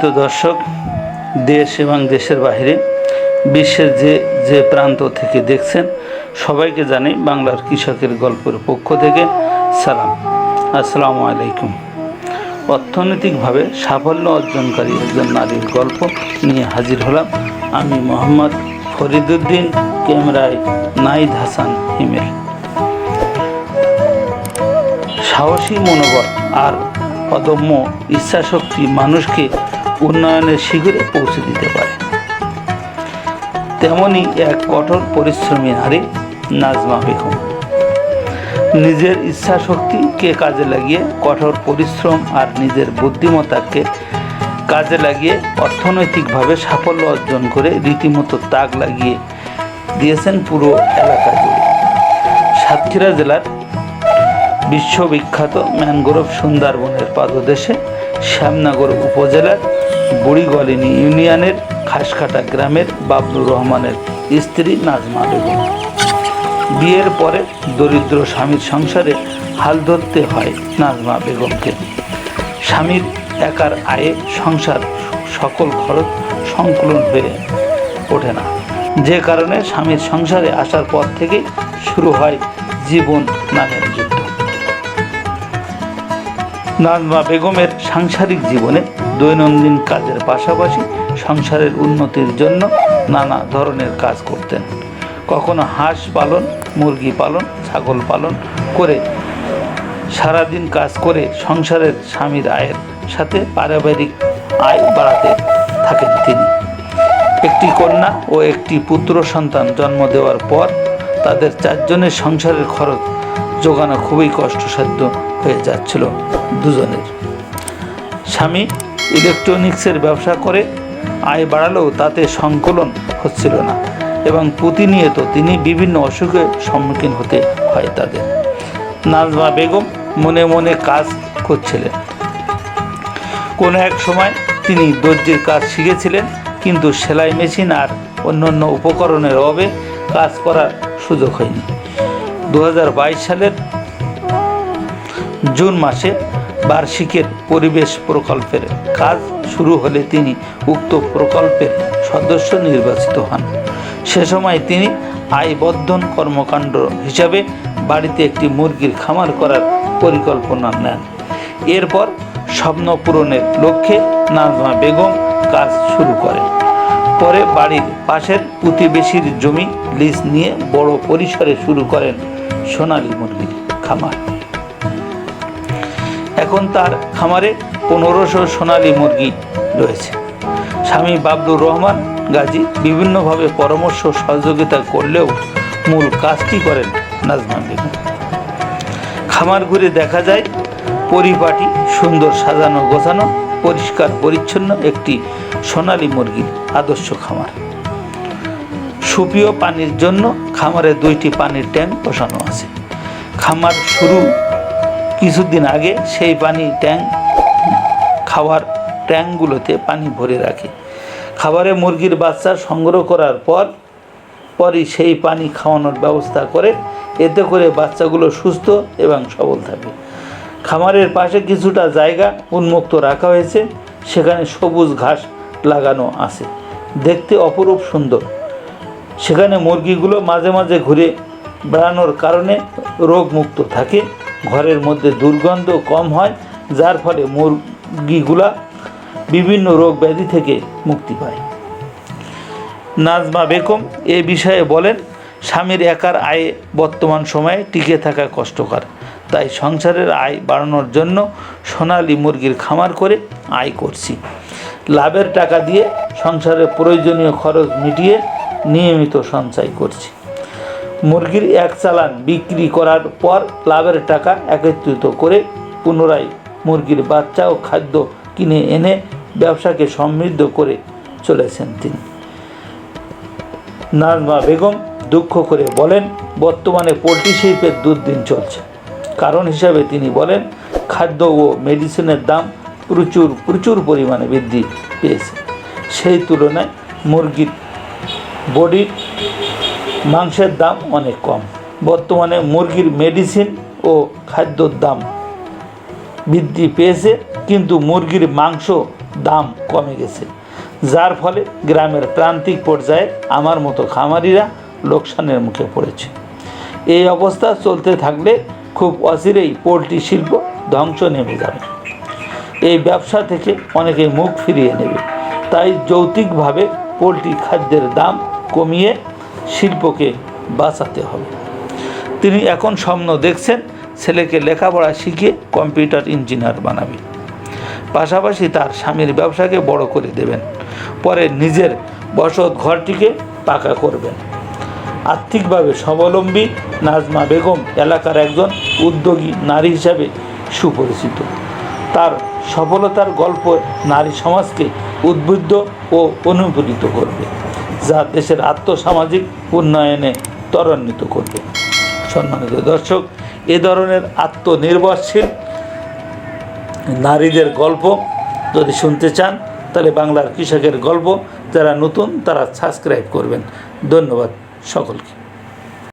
সম্মানিত দর্শক, দেশ এবং দেশের বাইরে বিশ্বের যে যে প্রান্ত থেকে দেখছেন, সবাইকে জানাই বাংলার কৃষকের গল্পের পক্ষ থেকে সালাম। আসসালামু আলাইকুম। অর্থনৈতিকভাবে সাফল্য অর্জনকারী একজন নারীর গল্প নিয়ে হাজির হলাম আমি মোহাম্মদ ফরিদুদ্দিন ক্যামেরায় নাইদ হাসান হিমেল। সাহসী, মনোবল আর অদম্য ইচ্ছাশক্তি মানুষকে উন্নয়নের শিখরে পৌঁছে দিতে পারে। তেমনই এক কঠোর পরিশ্রমী নারী নাজমা বেগম। নিজের ইচ্ছা ইচ্ছাশক্তিকে কাজে লাগিয়ে কঠোর পরিশ্রম আর নিজের বুদ্ধিমত্তাকে কাজে লাগিয়ে অর্থনৈতিকভাবে সাফল্য অর্জন করে রীতিমতো তাক লাগিয়ে দিয়েছেন পুরো এলাকা জুড়ে। সাতক্ষীরা জেলার বিশ্ববিখ্যাত ম্যানগ্রোভ সুন্দরবনের পাদদেশে শ্যামনগর উপজেলার বুড়িগলিনী ইউনিয়নের খাসখাটা গ্রামের বাবলুর রহমানের স্ত্রী নাজমা বেগম। বিয়ের পরে দরিদ্র স্বামীর সংসারে হাল ধরতে হয় নাজমা বেগমকে। স্বামীর একার আয়ে সংসার সকল খরচ সংকলন হয়ে ওঠে না। যে কারণে স্বামীর সংসারে আসার পর থেকে শুরু হয় জীবন নামের যুদ্ধ। নাজমা বেগমের সাংসারিক জীবনে দৈনন্দিন কাজের পাশাপাশি সংসারের উন্নতির জন্য নানা ধরনের কাজ করতেন। কখনো হাঁস পালন, মুরগি পালন, ছাগল পালন করে সারাদিন কাজ করে সংসারের স্বামীর আয়ের সাথে পারিবারিক আয় বাড়াতে থাকেন তিনি। একটি কন্যা ও একটি পুত্র সন্তান জন্ম দেওয়ার পর তাদের চারজনের সংসারের খরচ জোগানো খুবই কষ্টসাধ্য হয়ে যাচ্ছিল দুজনের। স্বামী ইলেকট্রনিক্সের ব্যবসা করে আয় বাড়ালেও তাতে সংকলন হচ্ছিল না এবং প্রতিনিয়ত তিনি বিভিন্ন অসুখের সম্মুখীন হতে হয় তাদের। নাজমা বেগম মনে মনে কাজ করছিলেন। কোনো এক সময় তিনি দর্জির কাজ শিখেছিলেন, কিন্তু সেলাই মেশিন আর অন্যান্য উপকরণের অভাবে কাজ করার সুযোগ হয়নি। দু হাজার বাইশ সালের জুন মাসে বার্ষিকের পরিবেশ প্রকল্পের কাজ শুরু হলে তিনি উক্ত প্রকল্পের সদস্য নির্বাচিত হন। সে সময় তিনি আয়বর্ধন কর্মকাণ্ড হিসাবে বাড়িতে একটি মুরগির খামার করার পরিকল্পনা নেন। এরপর স্বপ্ন পূরণের লক্ষ্যে নাজমা বেগম কাজ শুরু করেন। পরে বাড়ির পাশের প্রতিবেশীর জমি লিজ নিয়ে বড় পরিসরে শুরু করেন সোনালী মুরগির খামার। এখন তার খামারে পনেরোশো সোনালী মুরগি রয়েছে। স্বামী বাবলুর রহমান গাজী বিভিন্নভাবে পরামর্শ সহযোগিতা করলেও মূল কাজটি করেন নাজমা বেগম। খামার ঘুরে দেখা যায়, পরিপাটি, সুন্দর সাজানো, গোছানো, পরিষ্কার, পরিচ্ছন্ন একটি সোনালী মুরগির আদর্শ খামার। সুপীয় পানির জন্য খামারে দুইটি পানির ট্যাঙ্ক বসানো আছে। খামার শুরু কিছুদিন আগে সেই পানি ট্যাঙ্ক, খাওয়ার ট্যাঙ্কগুলোতে পানি ভরে রাখে। খাবারে মুরগির বাচ্চা সংগ্রহ করার পর, পরই সেই পানি খাওয়ানোর ব্যবস্থা করে, এতে করে বাচ্চাগুলো সুস্থ এবং সবল থাকে। খামারের পাশে কিছুটা জায়গা উন্মুক্ত রাখা হয়েছে, সেখানে সবুজ ঘাস লাগানো আছে। দেখতে অপরূপ সুন্দর। সেখানে মুরগিগুলো মাঝে মাঝে ঘুরে বেড়ানোর কারণে রোগমুক্ত থাকে। ঘরের মধ্যে দুর্গন্ধ কম হয়, যার ফলে মুরগিগুলা বিভিন্ন রোগ ব্যাধি থেকে মুক্তি পায়। নাজমা বেগম এ বিষয়ে বলেন, স্বামীর একার আয়ে বর্তমান সময়ে টিকে থাকা কষ্টকর, তাই সংসারের আয় বাড়ানোর জন্য সোনালী মুরগির খামার করে আয় করছি। লাভের টাকা দিয়ে সংসারের প্রয়োজনীয় খরচ মিটিয়ে নিয়মিত সঞ্চয় করছি। মুরগির এক চালান বিক্রি করার পর লাভের টাকা একত্রিত করে পুনরায় মুরগির বাচ্চা ও খাদ্য কিনে এনে ব্যবসাকে সমৃদ্ধ করে চলেছেন তিনি। নাজমা বেগম দুঃখ করে বলেন, বর্তমানে পোলট্রি শিল্পের দুর্দিন চলছে। কারণ হিসাবে তিনি বলেন, খাদ্য ও মেডিসিনের দাম প্রচুর প্রচুর পরিমাণে বৃদ্ধি পেয়েছে। সেই তুলনায় মুরগির বডির মাংসের দাম অনেক কম। বর্তমানে মুরগির মেডিসিন ও খাদ্যর দাম বৃদ্ধি পেয়েছে, কিন্তু মুরগির মাংস দাম কমে গেছে। যার ফলে গ্রামের প্রান্তিক পর্যায়ে আমার মতো খামারিরা লোকসানের মুখে পড়েছে। এই অবস্থা চলতে থাকলে খুব অচিরেই পোলট্রি শিল্প ধ্বংস নেমে যাবে। এই ব্যবসা থেকে অনেকে মুখ ফিরিয়ে নেবে। তাই যৌতিকভাবে পোলট্রি খাদ্যের দাম কমিয়ে শিল্পকে বাঁচাতে হবে। তিনি এখন স্বপ্ন দেখছেন ছেলেকে লেখাপড়া শিখিয়ে কম্পিউটার ইঞ্জিনিয়ার বানাবে। পাশাপাশি তার স্বামীর ব্যবসাকে বড় করে দেবেন। পরে নিজের বসত ঘরটিকে পাকা করবেন। আর্থিকভাবে স্বাবলম্বী নাজমা বেগম এলাকার একজন উদ্যোগী নারী হিসাবে সুপরিচিত। তার সফলতার গল্প নারী সমাজকে উদ্বুদ্ধ ও অনুপ্রাণিত করবে। যা দেশের আত্মসামাজিক উন্নয়নে ত্বরান্বিত করবে। সম্মানিত দর্শক, এ ধরনের আত্মনির্ভরশীল নারীদের গল্প যদি শুনতে চান, তাহলে বাংলার কৃষকের গল্প যারা নতুন, তারা সাবস্ক্রাইব করবেন। ধন্যবাদ সকলকে।